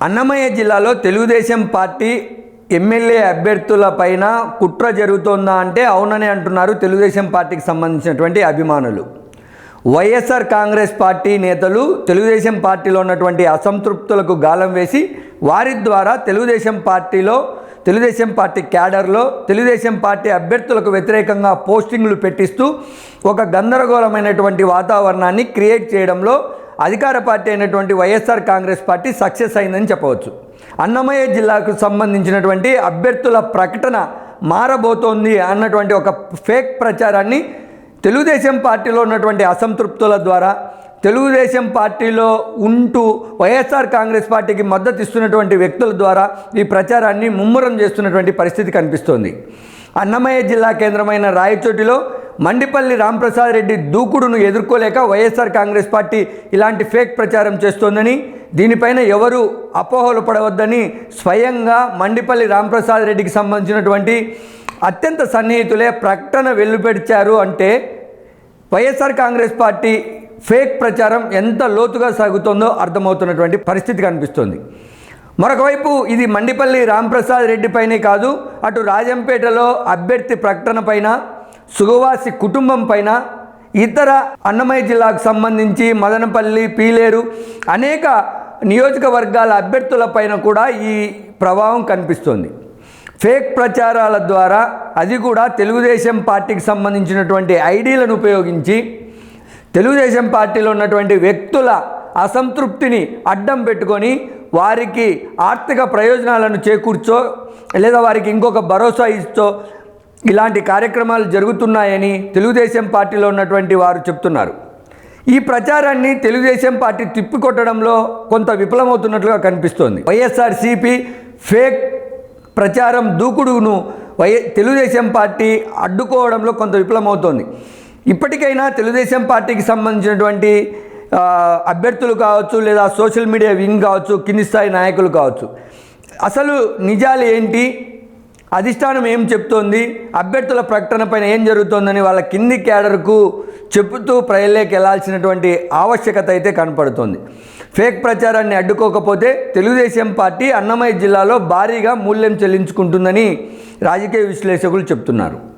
అన్నమయ్య జిల్లాలో Telugu Desam party MLA అభ్యర్థుల పైన కుట్ర జరుగుతోందా అంటే అవునని అంటున్నారు తెలుగుదేశం పార్టీకి సంబంధించినటువంటి అభిమానులు. వైఎస్ఆర్ కాంగ్రెస్ పార్టీ నేతలు తెలుగుదేశం పార్టీలో ఉన్నటువంటి అసంతృప్తులకు గాలం వేసి వారి ద్వారా తెలుగుదేశం పార్టీలో తెలుగుదేశం పార్టీ క్యాడర్లో తెలుగుదేశం పార్టీ అభ్యర్థులకు వ్యతిరేకంగా పోస్టింగ్లు పెట్టిస్తూ ఒక గందరగోళమైనటువంటి వాతావరణాన్ని క్రియేట్ చేయడంలో అధికార పార్టీ అయినటువంటి వైఎస్ఆర్ కాంగ్రెస్ పార్టీ సక్సెస్ అయిందని చెప్పవచ్చు. అన్నమయ్య జిల్లాకు సంబంధించినటువంటి అభ్యర్థుల ప్రకటన మారబోతోంది అన్నటువంటి ఒక ఫేక్ ప్రచారాన్ని తెలుగుదేశం పార్టీలో ఉన్నటువంటి అసంతృప్తుల ద్వారా తెలుగుదేశం పార్టీలో ఉంటూ వైఎస్ఆర్ కాంగ్రెస్ పార్టీకి మద్దతు ఇస్తున్నటువంటి వ్యక్తుల ద్వారా ఈ ప్రచారాన్ని ముమ్మరం చేస్తున్నటువంటి పరిస్థితి కనిపిస్తోంది. అన్నమయ్య జిల్లా కేంద్రమైన రాయచోటిలో మండిపల్లి రాంప్రసాద్ రెడ్డి దూకుడును ఎదుర్కోలేక వైఎస్ఆర్ కాంగ్రెస్ పార్టీ ఇలాంటి ఫేక్ ప్రచారం చేస్తోందని దీనిపైన ఎవరు అపోహలు పడవద్దని స్వయంగా మండిపల్లి రాంప్రసాద్ రెడ్డికి సంబంధించినటువంటి అత్యంత సన్నిహితులే ప్రకటన వెల్లుపెడిచారు అంటే వైఎస్ఆర్ కాంగ్రెస్ పార్టీ ఫేక్ ప్రచారం ఎంత లోతుగా సాగుతుందో అర్థమవుతున్నటువంటి పరిస్థితి కనిపిస్తుంది. మరొకవైపు ఇది మండిపల్లి రాంప్రసాద్ రెడ్డి పైనే కాదు అటు రాజంపేటలో అభ్యర్థి ప్రకటన పైన సుగవాసి కుటుంబం పైన ఇతర అన్నమయ్య జిల్లాకు సంబంధించి మదనపల్లి పీలేరు అనేక నియోజకవర్గాల అభ్యర్థుల పైన కూడా ఈ ప్రభావం కనిపిస్తోంది. ఫేక్ ప్రచారాల ద్వారా అది కూడా తెలుగుదేశం పార్టీకి సంబంధించినటువంటి ఐడీలను ఉపయోగించి తెలుగుదేశం పార్టీలో ఉన్నటువంటి వ్యక్తుల అసంతృప్తిని అడ్డం పెట్టుకొని వారికి ఆర్థిక ప్రయోజనాలను చేకూర్చో లేదా వారికి ఇంకొక భరోసా ఇచ్చో ఇలాంటి కార్యక్రమాలు జరుగుతున్నాయని తెలుగుదేశం పార్టీలో ఉన్నటువంటి వారు చెప్తున్నారు. ఈ ప్రచారాన్ని తెలుగుదేశం పార్టీ తిప్పికొట్టడంలో కొంత విఫలమవుతున్నట్లుగా కనిపిస్తోంది. వైఎస్ఆర్సీపీ ఫేక్ ప్రచారం దూకుడును వై తెలుగుదేశం పార్టీ అడ్డుకోవడంలో కొంత విఫలమవుతోంది. ఇప్పటికైనా తెలుగుదేశం పార్టీకి సంబంధించినటువంటి అభ్యర్థులు కావచ్చు లేదా సోషల్ మీడియా వింగ్ కావచ్చు కింది స్థాయి నాయకులు కావచ్చు. అసలు నిజాలు ఏంటి? అధిష్టానం ఏం చెప్తోంది? అభ్యర్థుల ప్రకటన పైన ఏం జరుగుతోందని వాళ్ళ కింది క్యాడర్కు చెబుతూ ప్రజల్లోకి వెళ్ళాల్సినటువంటి ఆవశ్యకత అయితే కనపడుతోంది. ఫేక్ ప్రచారాన్ని అడ్డుకోకపోతే తెలుగుదేశం పార్టీ అన్నమయ్య జిల్లాలో భారీగా మూల్యం చెల్లించుకుంటుందని రాజకీయ విశ్లేషకులు చెప్తున్నారు.